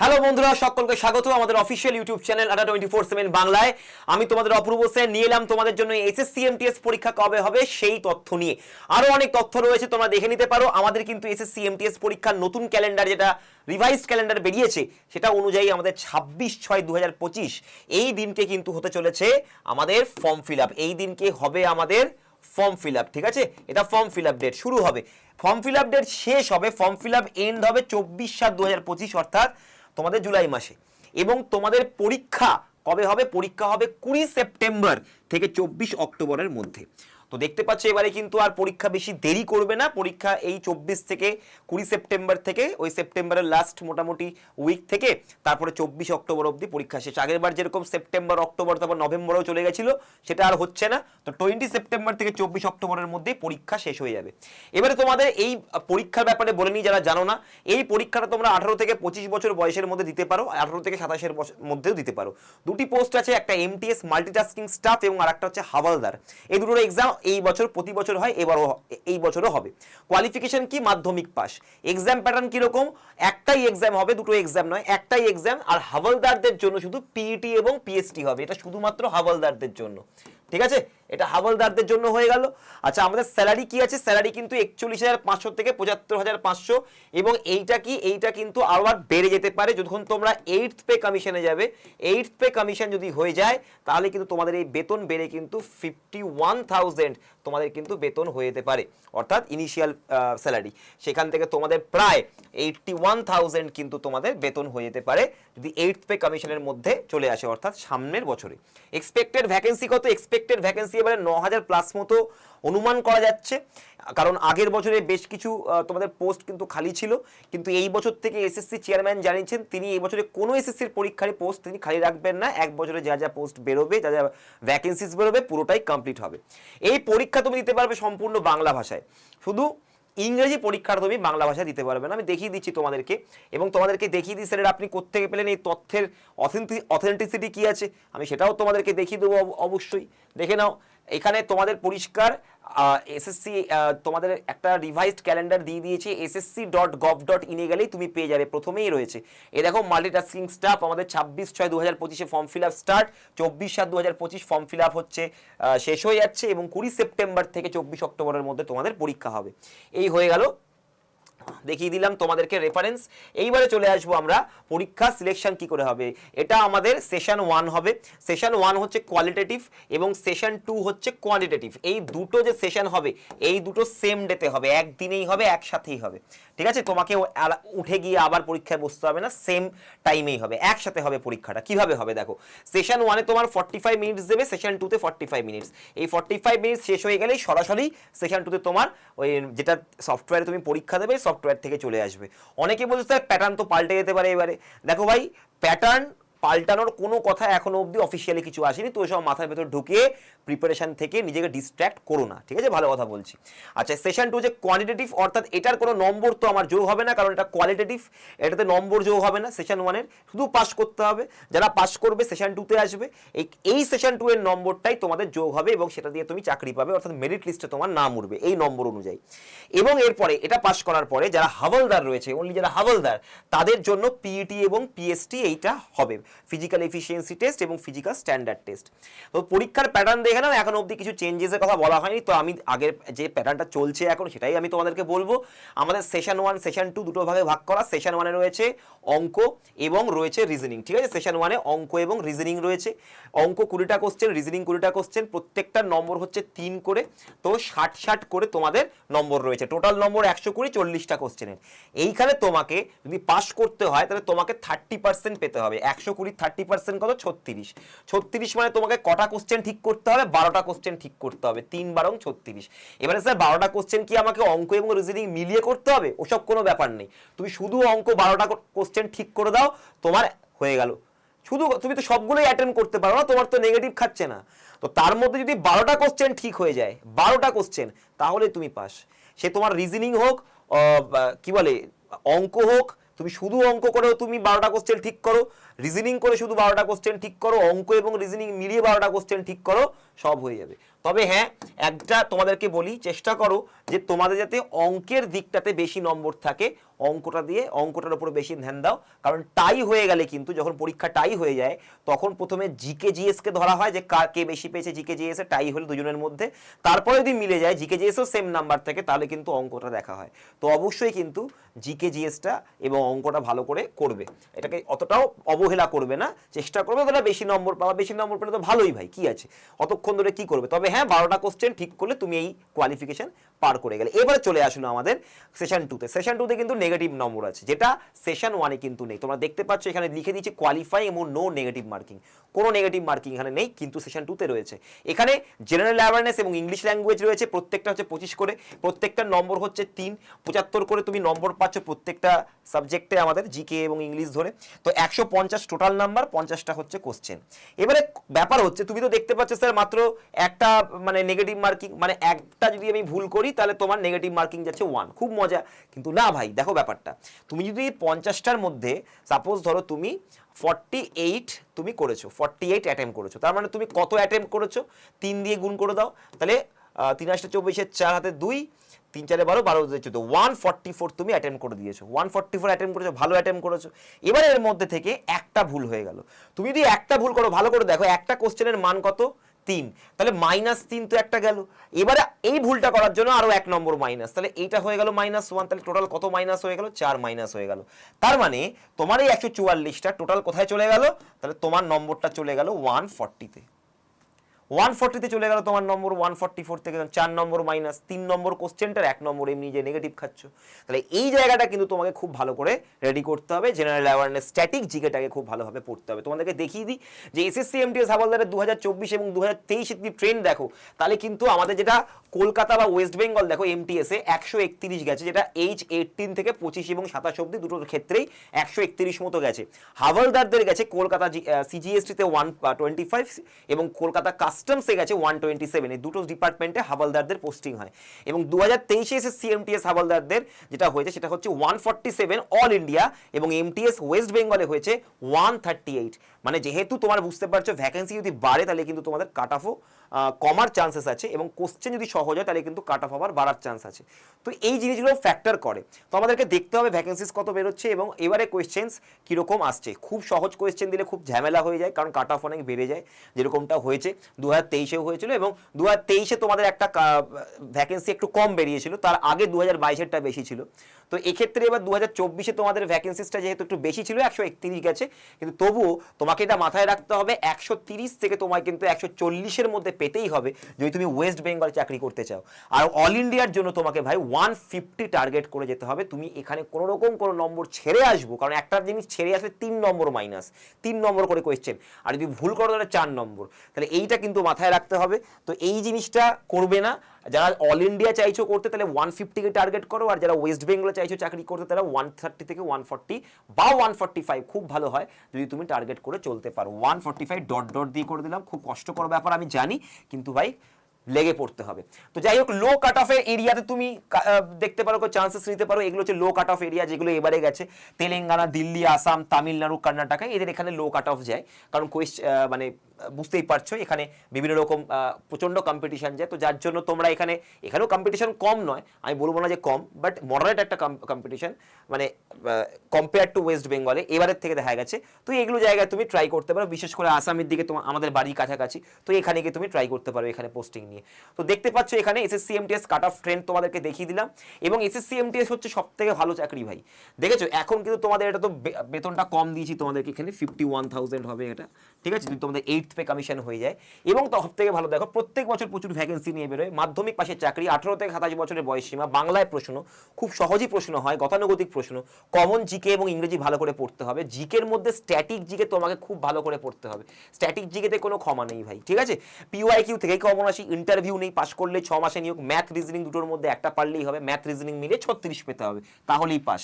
Hello বন্ধুরা, সকলকে স্বাগত। আমাদের official YouTube channel Adda twenty four seven বাংলায়। আমি তোমাদের অপূর্ব সেন নিয়ে এলাম তোমাদের জন্য এসএসসি এমটিএস পরীক্ষা কবে হবে সেই তথ্য নিয়ে। আরও অনেক তথ্য রয়েছে, তোমরা দেখে নিতে পারো। আমাদের কিন্তু এসএসসি এমটিএস পরীক্ষার নতুন ক্যালেন্ডার যেটা রিভাইজড ক্যালেন্ডার বেরিয়েছে, সেটা অনুযায়ী আমাদের ছাব্বিশ ছয় দু এই দিনকে কিন্তু হতে চলেছে আমাদের ফর্ম ফিল আপ এই দিনকে হবে আমাদের ফর্ম ফিল আপ ঠিক আছে? এটা ফর্ম ফিল আপ ডেট শুরু হবে। ফর্ম ফিল আপ ডেট শেষ হবে ফর্ম ফিল আপ এন্ড হবে চব্বিশ সাত দু অর্থাৎ তোমাদের জুলাই মাসে। এবং তোমাদের পরীক্ষা কবে হবে? পরীক্ষা হবে কুড়ি সেপ্টেম্বর থেকে চব্বিশ অক্টোবরের মধ্যে। তো দেখতে পাচ্ছ এবারে কিন্তু আর পরীক্ষা বেশি দেরি করবে না। পরীক্ষা এই চব্বিশ থেকে কুড়ি সেপ্টেম্বর থেকে, ওই সেপ্টেম্বরের লাস্ট মোটামুটি উইক থেকে, তারপরে চব্বিশ অক্টোবর অবধি পরীক্ষা শেষ। আগের বার যেরকম সেপ্টেম্বর, অক্টোবর, তারপর নভেম্বরেও চলে গেছিল, সেটা আর হচ্ছে না। তো টোয়েন্টি সেপ্টেম্বর থেকে চব্বিশ অক্টোবরের মধ্যেই পরীক্ষা শেষ হয়ে যাবে। এবারে তোমাদের এই পরীক্ষার ব্যাপারে বলে নিই, যারা জানো না, এই পরীক্ষাটা তোমরা আঠারো থেকে পঁচিশ বছর বয়সের মধ্যে দিতে পারো, আঠারো থেকে সাতাশের মধ্যেও দিতে পারো। দুটি পোস্ট আছে, একটা এমটিএস মাল্টিটাস্কিং স্টাফ এবং আরেকটা হচ্ছে হাওয়ালদার। এই দুটোর এক্সাম এই বছর, প্রতি বছর হয়, এবারও এই বছরও হবে। কোয়ালিফিকেশন কি? মাধ্যমিক পাস এক্সাম প্যাটার্ন কীরকম? একটাই এক্সাম হবে, দুটো এক্সাম নয়, একটাই এক্সাম আর হাওয়ালদারদের জন্য শুধু পিইটি এবং পিএসটি হবে। এটা শুধুমাত্র হাওয়ালদারদের জন্য। ঠিক আছে? এটা হাওয়ালদারদের জন্য হয়ে গেল। আচ্ছা আমাদের স্যালারি কি আছে? স্যালারি কিন্তু একচল্লিশ হাজার পাঁচশো থেকে পঁচাত্তর হাজার পাঁচশো এবং এইটা কি? এইটা কিন্তু আর বেড়ে যেতে পারে। যখন তোমরা এইটথ পে কমিশনে যাবে এইটথ পে কমিশন যদি হয়ে যায়, তাহলে কিন্তু তোমাদের এই বেতন বেড়ে কিন্তু ফিফটি ওয়ান থাউজেন্ড তোমাদের কিন্তু বেতন হয়ে যেতে পারে, অর্থাৎ ইনিশিয়াল স্যালারি সেখান থেকে তোমাদের প্রায় এইটটি ওয়ান থাউজেন্ড কিন্তু তোমাদের বেতন হয়ে যেতে পারে, যদি এইটথ পে কমিশনের মধ্যে চলে আসে, অর্থাৎ সামনের বছরে। এক্সপেক্টেড ভ্যাকেন্সি কত? এক্সপেক্টেড ভ্যাকেন্সি এবারে ন হাজার প্লাস মতো অনুমান করা যাচ্ছে। কারণ আগের বছরে বেশ কিছু তোমাদের পোস্ট কিন্তু খালি ছিল। কিন্তু এই বছর থেকে এসএসসি চেয়ারম্যান জানিয়েছেন, তিনি এই বছরে কোনো এসএসসির পরীক্ষার পোস্ট তিনি খালি রাখবেন না। এক বছরে যা যা পোস্ট বেরোবে, যা যা ভ্যাকেন্সিস বেরোবে, পুরোটাই কমপ্লিট হবে। এই পরীক্ষা তুমি দিতে পারবে সম্পূর্ণ বাংলা ভাষায়। শুধু ইংরেজি পরীক্ষার তুমি বাংলা ভাষা দিতে পারবে না। আমি দেখিয়ে দিচ্ছি তোমাদেরকে। এবং তোমাদেরকে দেখিয়ে দিই স্যার আপনি কোথেকে পেলেন, এই তথ্যের অথেন্টিসিটি কী আছে? আমি সেটাও তোমাদেরকে দেখিয়ে দেবো অব- অবশ্যই। দেখে নাও এখানে তোমাদের পরিষ্কার এসএসসি তোমাদের একটা রিভাইজড ক্যালেন্ডার দিয়ে দিয়েছে এসএসসি ডট গভ ডট ইনে গেলেই তুমি পেয়ে যাবে, প্রথমেই রয়েছে। এ দেখো মাল্টিটাস্কিং স্টাফ আমাদের ছাব্বিশ ছয় দু হাজার পঁচিশে ফর্ম ফিল আপ স্টার্ট চব্বিশ সাত দু হাজার পঁচিশ ফর্ম ফিল আপ হচ্ছে শেষ হয়ে যাচ্ছে এবং কুড়ি সেপ্টেম্বর থেকে চব্বিশ অক্টোবরের মধ্যে তোমাদের পরীক্ষা হবে। এই হয়ে গেল দেখিয়ে দিলাম তোমাদেরকে রেফারেন্স এইবারে চলে আসব আমরা পরীক্ষা সিলেকশন কি করে হবে। এটা আমাদের সেশন ওয়ান হবে। সেশন ওয়ান হচ্ছে কোয়ালিটেটিভ এবং সেশন টু হচ্ছে কোয়ান্টিটেটিভ এই দুটো যে সেশন হবে, এই দুটো সেম ডেতে হবে। একদিনেই হবে, একসাথেই হবে। ঠিক আছে? তোমাকে উঠে গিয়ে আবার পরীক্ষায় বসতে হবে না। সেম টাইমেই হবে। একসাথে হবে পরীক্ষাটা। কীভাবে হবে দেখো? সেশন ওয়ানে তোমার ফর্টি ফাইভ মিনিটস দেবে সেশন টুতে ফর্টি ফাইভ মিনিটস এই ফর্টি ফাইভ মিনিটস শেষ হয়ে গেলেই সরাসরি সেশন টুতে তোমার ওই যেটা সফটওয়্যারে তুমি পরীক্ষা দেবে সফটওয়্যার থেকে চলে আসবে। অনেকে বলছে, স্যার প্যাটার্ন তো পাল্টে যেতে পারে এবারে। দেখো ভাই প্যাটার্ন পাল্টানোর কোনো কথা এখনও অবধি অফিসিয়ালি কিছু আসেনি। তো সব মাথার ভেতর ঢুকিয়ে প্রিপারেশন থেকে নিজেকে ডিস্ট্র্যাক্ট করো না। ঠিক আছে? ভালো কথা বলছি। আচ্ছা সেশন টু যে কোয়ান্টিটেটিভ অর্থাৎ এটার কোনো নম্বর তো আমার যোগ হবে না, কারণ এটা কোয়ালিটেটিভ এটাতে নম্বর যোগ হবে না। সেশন ওয়ানের শুধু পাস করতে হবে। যারা পাস করবে সেশন টুতে আসবে, এই এই সেশন টু এর নম্বরটাই তোমাদের যোগ হবে এবং সেটা দিয়ে তুমি চাকরি পাবে, অর্থাৎ মেরিট লিস্টে তোমার নাম উঠবে, এই নম্বর অনুযায়ী। এবং এরপরে, এটা পাস করার পরে যারা হাওলদার রয়েছে অনলি যারা হাওলদার তাদের জন্য পিইটি এবং পিএসটি এইটা হবে। ফিজিক্যাল এফিসিয়েন্সি টেস্ট এবং ফিজিক্যাল স্ট্যান্ডার্ড টেস্ট তো পরীক্ষার প্যাটার্ন দেখে নাও এখন অবধি কিছু চেঞ্জেসের কথা বলা হয়নি। তো আমি আগের যে প্যাটার্নটা চলছে এখন সেটাই আমি তোমাদেরকে বলব। আমাদের সেশন ওয়ান সেশন টু দুটো ভাগে ভাগ করা। সেশন ওয়ানে রয়েছে অঙ্ক এবং রয়েছে রিজনিং ঠিক আছে? সেশন ওয়ানে অঙ্ক এবং রিজনিং রয়েছে। অঙ্ক কুড়িটা কোশ্চেন রিজনিং কুড়িটা কোশ্চেন প্রত্যেকটা নম্বর হচ্ছে তিন করে। তো ষাট ষাট করে তোমাদের নম্বর রয়েছে। টোটাল নম্বর একশো কুড়ি, চল্লিশটা কোশ্চেনের এইখানে তোমাকে যদি পাস করতে হয়, তাহলে তোমাকে থার্টি পার্সেন্ট পেতে হবে। একশো কুড়ি থার্টি পার্সেন্ট কত? ছত্রিশ। ছত্রিশ মানে তোমাকে কটা কোশ্চেন ঠিক করতে হবে? বারোটা কোশ্চেন ঠিক করতে হবে, তিন বারং ছত্রিশ। এবারে স্যার, বারোটা কোশ্চেন কি আমাকে অঙ্ক এবং রিজনিং মিলিয়ে করতে হবে? ওসব কোনো ব্যাপার নেই। তুমি শুধু অঙ্ক বারোটা কোশ্চেন ঠিক করে দাও, তোমার হয়ে গেল। শুধু তুমি তো সবগুলোই অ্যাটেন্ড করতে পারো না, তোমার তো নেগেটিভ খাচ্ছে না। তো তার মধ্যে যদি বারোটা কোশ্চেন ঠিক হয়ে যায়, বারোটা কোশ্চেন তাহলে তুমি পাস সে তোমার রিজনিং হোক কি বলে, অঙ্ক হোক তুমি শুধু অঙ্ক করেও তুমি বারোটা কোশ্চেন ঠিক করো। রিজনিং করে শুধু বারোটা কোশ্চেন ঠিক করো, অঙ্ক এবং রিজনিং মিলিয়ে বারোটা কোশ্চেন ঠিক করো, সব হয়ে যাবে। তবে হ্যাঁ একটা তোমাদেরকে বলি, চেষ্টা করো যে তোমাদের যাতে অঙ্কের দিকটাতে বেশি নম্বর থাকে, অঙ্কটা দিয়ে, অঙ্কটার উপরে বেশি ধ্যান দাও। কারণ টাই হয়ে গেলে কিন্তু, যখন পরীক্ষা টাই হয়ে যায়, তখন প্রথমে জিকে জিএস কে ধরা হয় যে কার কে বেশি পেয়েছে জিকে জিএস এ, টাই হলে দুজনের মধ্যে। তারপরে যদি মিলে যায় জিকে জিএসও সেম নাম্বার থাকে, তাহলে কিন্তু অঙ্কটা দেখা হয়। তো অবশ্যই কিন্তু জিকে জিএসটা এবং অঙ্কটা ভালো করে করবে। এটাকে অতটাও অবহেলা করবে না, চেষ্টা করবে অতটা বেশি নম্বর পাওয়া বেশি নম্বর পেলে তো ভালোই ভাই, কি আছে? অতক্ষণ ধরে কি করবে? তবে হ্যাঁ বারোটা কোশ্চেন ঠিক করলে তুমি এই কোয়ালিফিকেশন পার করে গেলে। এবারে চলে আসলো আমাদের সেশন টুতে সেশন টুতে কিন্তু নেগেটিভ নম্বর আছে, যেটা সেশন ওয়ানে কিন্তু নেই। তোমরা দেখতে পাচ্ছ এখানে লিখে দিয়েছি কোয়ালিফাই এবং নো নেগেটিভ মার্কিং কোনো নেগেটিভ মার্কিং এখানে নেই, কিন্তু সেশন টুতে রয়েছে। এখানে জেনারেল অ্যাওয়ারনেস এবং ইংলিশ ল্যাঙ্গুয়েজ রয়েছে, প্রত্যেকটা হচ্ছে পঁচিশ করে, প্রত্যেকটা নম্বর হচ্ছে তিন, পঁচাত্তর করে তুমি নম্বর পাচ্ছ প্রত্যেকটা সাবজেক্টে আমাদের জিকে এবং ইংলিশ ধরে। তো একশো পঞ্চাশ টোটাল নাম্বার পঞ্চাশটা হচ্ছে কোশ্চেন এবারে ব্যাপার হচ্ছে, তুমি তো দেখতে পাচ্ছ স্যার মাত্র একটা মানে নেগেটিভ মার্কিং মানে একটা যদি আমি ভুল করি, তাহলে তোমার নেগেটিভ মার্কিং যাচ্ছে ওয়ান খুব মজা। কিন্তু না ভাই, দেখো ব্যাপারটা। তুমি যদি পঞ্চাশটার মধ্যে সাপোজ ধরো তুমি ফর্টি এইট তুমি করেছ ফর্টি এইট অ্যাটেম্প করেছ, তার মানে তুমি কত অ্যাটেম্প করেছ? তিন দিয়ে গুণ করে দাও। তাহলে তিন আসটা চব্বিশের চার হাতে দুই, তিন চারে বারো বারো চোদ্দ। ওয়ান ফর্টি ফোর তুমি অ্যাটেম্প করে দিয়েছ। ওয়ান ফর্টি ফোর অ্যাটেম্প করেছ, ভালো অ্যাটেম্প করেছ। এবারে এর মধ্যে থেকে একটা ভুল হয়ে গেল। তুমি যদি একটা ভুল করো, ভালো করে দেখো, একটা কোশ্চেনের মান কত? তিন। তাহলে মাইনাস তিন তো একটা গেল। এবারে এই ভুলটা করার জন্য আরও এক নম্বর মাইনাস তাহলে এইটা হয়ে গেল মাইনাস ওয়ান তাহলে টোটাল কত মাইনাস হয়ে গেল? চার মাইনাস হয়ে গেল। তার মানে তোমার এই একশো চুয়াল্লিশটা টোটাল কোথায় চলে গেল? তাহলে তোমার নম্বরটা চলে গেল ওয়ান ফর্টিতে ওয়ান ফর্টিতে চলে গেল তোমার নম্বর ওয়ান ফর্টি ফোর থেকে চার নম্বর মাইনাস তিন নম্বর কোশ্চেনটার এক নম্বর এমনি যে নেগেটিভ খাচ্ছ। তাহলে এই জায়গাটা কিন্তু তোমাকে খুব ভালো করে রেডি করতে হবে। জেনারেল অ্যাওয়ারনেস স্ট্যাটিক জিকেটাকে খুব ভালোভাবে পড়তে হবে। তোমাদেরকে দেখিয়ে দিই যে এসএসসি এমটিএস হাওলদারের দু হাজার চব্বিশ এবং দু হাজার তেইশে যদি ট্রেন্ড দেখো, তাহলে কিন্তু আমাদের যেটা কলকাতা বা ওয়েস্ট বেঙ্গল দেখো এমটিএস একশো একত্রিশ গেছে, যেটা এইচ এইটিন থেকে পঁচিশ এবং সাতাশ অব্দি দুটোর ক্ষেত্রেই একশো একত্রিশ মতো গেছে। হাওলদারদের গেছে কলকাতা সিজিএসটিতে ওয়ান টোয়েন্টি ফাইভ এবং কলকাতা কাস্টমসে গেছে ওয়ান টোয়েন্টি সেভেন এই দুটো ডিপার্টমেন্টে হাবালদারদের পোস্টিং হয়। এবং দু হাজার তেইশে এসে সিএমটিএস হাবালদারদের যেটা হয়েছে, সেটা হচ্ছে one forty seven all India এবং এমটিএস ওয়েস্ট বেঙ্গলে হয়েছে ওয়ান থার্টি এইট মানে যেহেতু তোমার বুঝতে পারছ ভ্যাকেন্সি যদি বাড়ে, তাহলে কিন্তু তোমাদের কাট অফও কমার চান্সেস আছে এবং কোশ্চেন যদি সহজ হয়, তাহলে কিন্তু কাট অফ আবার বাড়ার চান্স আছে। তো এই জিনিসগুলো ফ্যাক্টর করে। তো আমাদেরকে দেখতে হবে ভ্যাকেন্সিস কত বেরোচ্ছে এবং এবারে কোয়েশ্চেন্স কীরকম আসছে। খুব সহজ কোয়েশ্চেন দিলে খুব ঝামেলা হয়ে যায়, কারণ কাট অফ অনেক বেড়ে যায়, যেরকমটা হয়েছে। দু হাজার তেইশেও হয়েছিল এবং দু হাজার তেইশে তোমাদের একটা ভ্যাকেন্সি একটু কম বেরিয়েছিল, তার আগে দু হাজার বাইশেরটা বেশি ছিল। তো এক্ষেত্রে এবার দু হাজার চব্বিশে তোমাদের ভ্যাকেন্সিসটা যেহেতু একটু বেশি ছিল, একশো একত্রিশ গেছে, কিন্তু তবুও তোমাকে এটা মাথায় রাখতে হবে, একশো তিরিশ থেকে তোমায় কিন্তু একশো চল্লিশের মধ্যে পেতেই হবে যদি তুমি ওয়েস্ট বেঙ্গল চাকরি করতে চাও। আর অল ইন্ডিয়ার জন্য তোমাকে ভাই ওয়ান ফিফটি টার্গেট করে যেতে হবে। তুমি এখানে কোনো রকম কোনো নম্বর ছেড়ে আসব, কারণ একটা জিনিস ছেড়ে আসলে তিন নম্বর মাইনাস তিন নম্বর করে কোয়েশ্চেন আর যদি ভুল করো তাহলে চার নম্বর। তাহলে এইটা কিন্তু মাথায় রাখতে হবে। তো এই জিনিসটা করবে না। যারা অল ইন্ডিয়া চাইছো করতে তাহলে ওয়ান ফিফটিকে টার্গেট করো, আর যারা ওয়েস্ট বেঙ্গলে চাইছো চাকরি করতে তারা ওয়ান থার্টি থেকে ওয়ান ফর্টি বা ওয়ান ফর্টি ফাইভ খুব ভালো হয় যদি তুমি টার্গেট করে চলতে পারো। One forty five dot dot দিয়ে করে দিলাম, খুব কষ্টকর ব্যাপার আমি জানি, কিন্তু ভাই লেগে পড়তে হবে। তো যাই হোক লো কাট অফের এরিয়াতে তুমি দেখতে পারো চান্সেস নিতে পারো। এগুলো হচ্ছে লো কাট অফ এরিয়া যেগুলো এবারে গেছে। তেলেঙ্গানা, দিল্লি, আসাম, তামিলনাড়ু, কর্ণাটকা, এদের এখানে লো কাট অফ যায়। কারণ কোয়েশ্চ মানে বুঝতেই পারছ, এখানে বিভিন্ন রকম প্রচণ্ড কম্পিটিশন যায়। তো যার জন্য তোমরা এখানে, এখানেও কম্পিটিশন কম নয়। আমি বলব না যে কম বাট মডারেট একটা কম্পিটিশন মানে কম্পেয়ার টু ওয়েস্ট বেঙ্গলে এবারের থেকে দেখা গেছে। তো এগুলো জায়গায় তুমি ট্রাই করতে পারো। বিশেষ করে আসামের দিকে তোমার আমাদের বাড়ির কাছাকাছি। তো এখানে গিয়ে তুমি ট্রাই করতে পারো, এখানে পোস্টিং নিয়ে। তো দেখতে পাচ্ছ এখানে SSC MTS cut off trend তোমাদেরকে দেখিয়ে দিলাম এবং এসএসসি এমটিএস হচ্ছে সব থেকে ভালো চাকরি ভাই। দেখেছ? এখন কিন্তু তোমাদের এটা তো বেতনটা কম দিয়েছি তোমাদেরকে এখানে ফিফটি ওয়ান থাউজেন্ড হবে এটা। ঠিক আছে? তোমাদের এইট পে কমিশন হয়ে যায়। এবং সব থেকে ভালো, দেখো, প্রত্যেক বছর প্রচুর ভ্যাকেন্সি নিয়ে বেরোয়। মাধ্যমিক পাশের চাকরি, আঠারো থেকে সাতাশ বছরের বয়স সীমা, বাংলায় প্রশ্ন, খুব সহজই প্রশ্ন হয়, গতানুগতিক প্রশ্ন কমন জিকে এবং ইংরেজি ভালো করে পড়তে হবে। জিকের মধ্যে স্ট্যাটিক জিকে তোমাকে খুব ভালো করে পড়তে হবে। স্ট্যাটিক জিকেতে কোনো ক্ষমা নেই ভাই, ঠিক আছে? পিওয়াই কিউ থেকে কমন আসি ইন্টারভিউ নেই পাস করলে ছ মাসে নিয়োগ ম্যাথ রিজনিং দুটোর মধ্যে একটা পারলেই হবে ম্যাথ রিজনিং মিলে ছত্রিশ পেতে হবে, তাহলেই পাস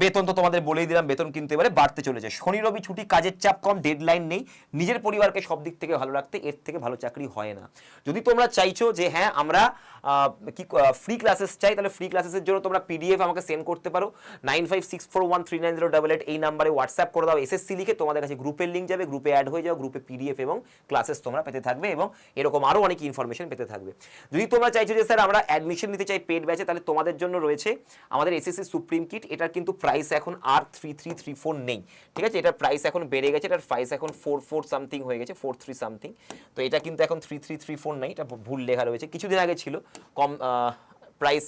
বেতন তো তোমাদের বলেই দিলাম, বেতন কিন্তু এবারে বাড়তে চলেছে। শনি, রবি ছুটি, কাজের চাপ কম ডেডলাইন নেই, নিজের পরিবারকে সব দিক থেকে ভালো রাখতে এর থেকে ভালো চাকরি হয় না। যদি তোমরা চাইছো যে হ্যাঁ আমরা কি ফ্রি ক্লাসেস চাই, তাহলে ফ্রি ক্লাসেসের জন্য তোমরা পিডিএফ আমাকে সেন্ড করতে পারো। Nine five six four one three nine zero double eight এই নাম্বারে হোয়াটসঅ্যাপ করে দাও এসএসসি লিখে তোমাদের কাছে গ্রুপের লিঙ্ক যাবে গ্রুপে অ্যাড হয়ে যাও গ্রুপে পিডিএফ এবং ক্লাসেস তোমরা পেতে থাকবে এবং এরকম আরও অনেক ইনফরমেশন নোটিফিকেশন পেতে থাকবে। যদি তোমরা চাইছো যে, স্যার, আমরা অ্যাডমিশন নিতে চাই পেড ব্যাচে তাহলে তোমাদের জন্য রয়েছে আমাদের এসএসসি সুপ্রিম কিট এটার কিন্তু প্রাইস এখন আর থ্রি থ্রি থ্রি ফোর নেই। ঠিক আছে? এটার প্রাইস এখন বেড়ে গেছে, এটার প্রাইস এখন ফোর ফোর সামথিং হয়ে গেছে ফোর থ্রি সামথিং তো এটা কিন্তু এখন থ্রি থ্রি থ্রি ফোর নেই, এটা ভুল লেখা রয়েছে। কিছুদিন আগে ছিল, কম প্রাইস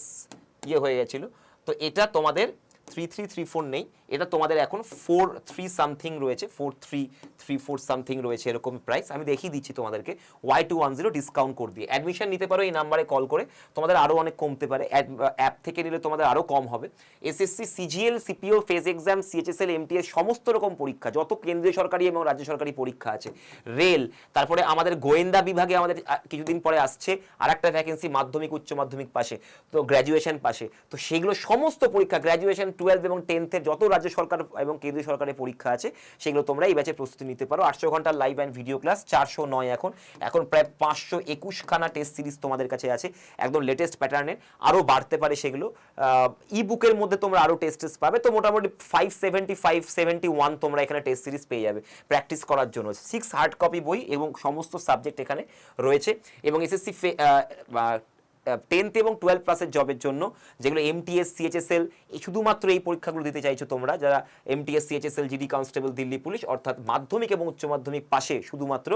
ইয়ে হয়ে গেছিল। তো এটা তোমাদের থ্রি থ্রি থ্রি ফোর নেই। এটা তোমাদের এখন ফোর থ্রি সামথিং রয়েছে four three three four something রয়েছে এরকম প্রাইস আমি দেখিয়ে দিচ্ছি তোমাদেরকে Y two one zero discount করে দিয়ে। অ্যাডমিশন নিতে পারো এই নাম্বারে কল করে। তোমাদের আরও অনেক কমতে পারে। অ্যাপ থেকে নিলে তোমাদের আরও কম হবে। SSC CGL CPO phase exam CHSL MTS সমস্ত রকম পরীক্ষা, যত কেন্দ্রীয় সরকারি এবং রাজ্য সরকারি পরীক্ষা আছে। রেল তারপরে আমাদের গোয়েন্দা বিভাগে আমাদের কিছুদিন পরে আসছে আর একটা ভ্যাকেন্সি মাধ্যমিক, উচ্চ মাধ্যমিক পাশে, তো গ্র্যাজুয়েশন পাশে। তো সেগুলো সমস্ত পরীক্ষা গ্র্যাজুয়েশন টুয়েলভ এবং টেন্থের যত রাজ্য সরকার এবং কেন্দ্রীয় সরকারের পরীক্ষা আছে, সেগুলো তোমরা এই ব্যাচে প্রস্তুতি নিতে পারো। আটশো ঘণ্টার লাইভ অ্যান্ড ভিডিও ক্লাস চারশো নয় এখন। এখন প্রায় পাঁচশো একুশখানা টেস্ট সিরিজ তোমাদের কাছে আছে। একদম লেটেস্ট প্যাটার্নের আরও বাড়তে পারে সেগুলো। ই বুকের মধ্যে তোমরা আরও টেস্ট টেস্ট পাবে। তো মোটামুটি five seventy five seventy one তোমরা এখানে টেস্ট সিরিজ পেয়ে যাবে প্র্যাকটিস করার জন্য। সিক্স হার্ড কপি বই এবং সমস্ত সাবজেক্ট এখানে রয়েছে। এবং এসএসসি টেন্থ এবং টুয়েলভ ক্লাসের জবের জন্য, যেগুলো এমটিএস সিএচএসএল শুধুমাত্র এই পরীক্ষাগুলো দিতে চাইছো তোমরা, যারা MTS CHSL GD constable Delhi police অর্থাৎ মাধ্যমিক এবং উচ্চ মাধ্যমিক পাশে শুধুমাত্র,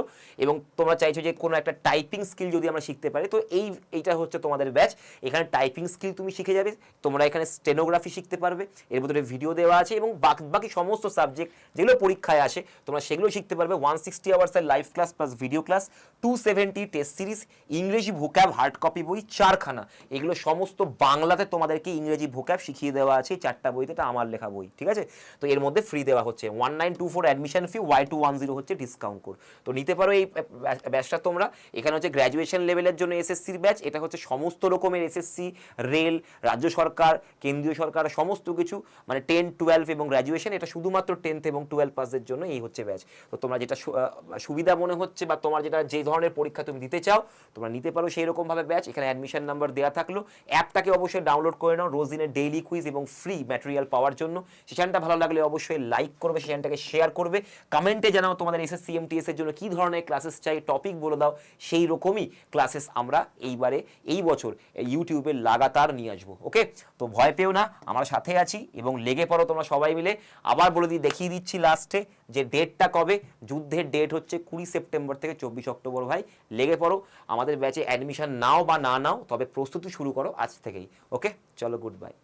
এবং তোমরা চাইছো যে কোনো একটা টাইপিং স্কিল যদি আমরা শিখতে পারি, তো এই, এইটা হচ্ছে তোমাদের ব্যাচ এখানে টাইপিং স্কিল তুমি শিখে যাবে, তোমরা এখানে স্টেনোগ্রাফি শিখতে পারবে, এর ভিতরে ভিডিও দেওয়া আছে, এবং বাকি বাকি সমস্ত সাবজেক্ট যেগুলো পরীক্ষায় আসে, তোমরা সেগুলো শিখতে পারবে। One sixty আওয়ার্সের live class plus video class two seventy test series ইংরেজি ভোক্যাব হার্ড কপি বই চারখানা। এগুলো সমস্ত বাংলাতে তোমাদেরকে ইংরেজি ভোক্যাব শিখিয়ে দেওয়া আছে, চারটা বইতে এটা আমার লেখা বই, ঠিক আছে? তো এর মধ্যে ফ্রি দেওয়া হচ্ছে। One nine two four admission fee Y two one zero হচ্ছে ডিসকাউন্ট কোড তো নিতে পারো এই ব্যাচটা তোমরা। এখানে হচ্ছে গ্র্যাজুয়েশন লেভেলের জন্য এসএসসির ব্যাচ এটা হচ্ছে সমস্ত রকমের এসএসসি রেল রাজ্য সরকার, কেন্দ্রীয় সরকার, সমস্ত কিছু মানে টেন টুয়েলভ এবং গ্র্যাজুয়েশন এটা শুধুমাত্র টেন্থ এবং টুয়েলভ পাসের জন্য এই হচ্ছে ব্যাচ তো তোমরা যেটা সুবিধা মনে হচ্ছে বা তোমার যেটা যে ধরনের পরীক্ষা তুমি দিতে চাও, তোমরা নিতে পারো সেই রকমভাবে ব্যাচ এখানে অ্যাডমিশন নাম্বার দেওয়া থাকল। অ্যাপটাকে অবশ্যই ডাউনলোড করে নাও রোজ দিনের ডেইলি কুইজ এবং ফ্রি ম্যাটেরিয়াল পাওয়ার জন্য। সেশনটা ভালো লাগলে অবশ্যই লাইক করবে, সেশনটাকে শেয়ার করবে। কমেন্টে জানাও তোমাদের এস এস সি এমটিএস এর জন্য কি ধরনের ক্লাসেস চাই টপিক বলে দাও। সেই রকমই ক্লাসেস আমরা এইবারে, এই বছর ইউটিউবে লাগাতার নিয়ে আসব ওকে তো ভয় পেও না, আমার সাথে আছি এবং লেগে পড়ো তোমরা সবাই মিলে। আবার বলে দিই, দেখিয়ে দিচ্ছি লাস্টে যে ডেটটা কবে। যুদ্ধের ডেট হচ্ছে কুড়ি সেপ্টেম্বর থেকে চব্বিশ অক্টোবর ভাই, লেগে পড়ো। আমাদের ব্যাচে অ্যাডমিশন নাও বা না নাও তবে প্রস্তুতি শুরু করো আজ থেকেই ওকে? চলো গুড বাই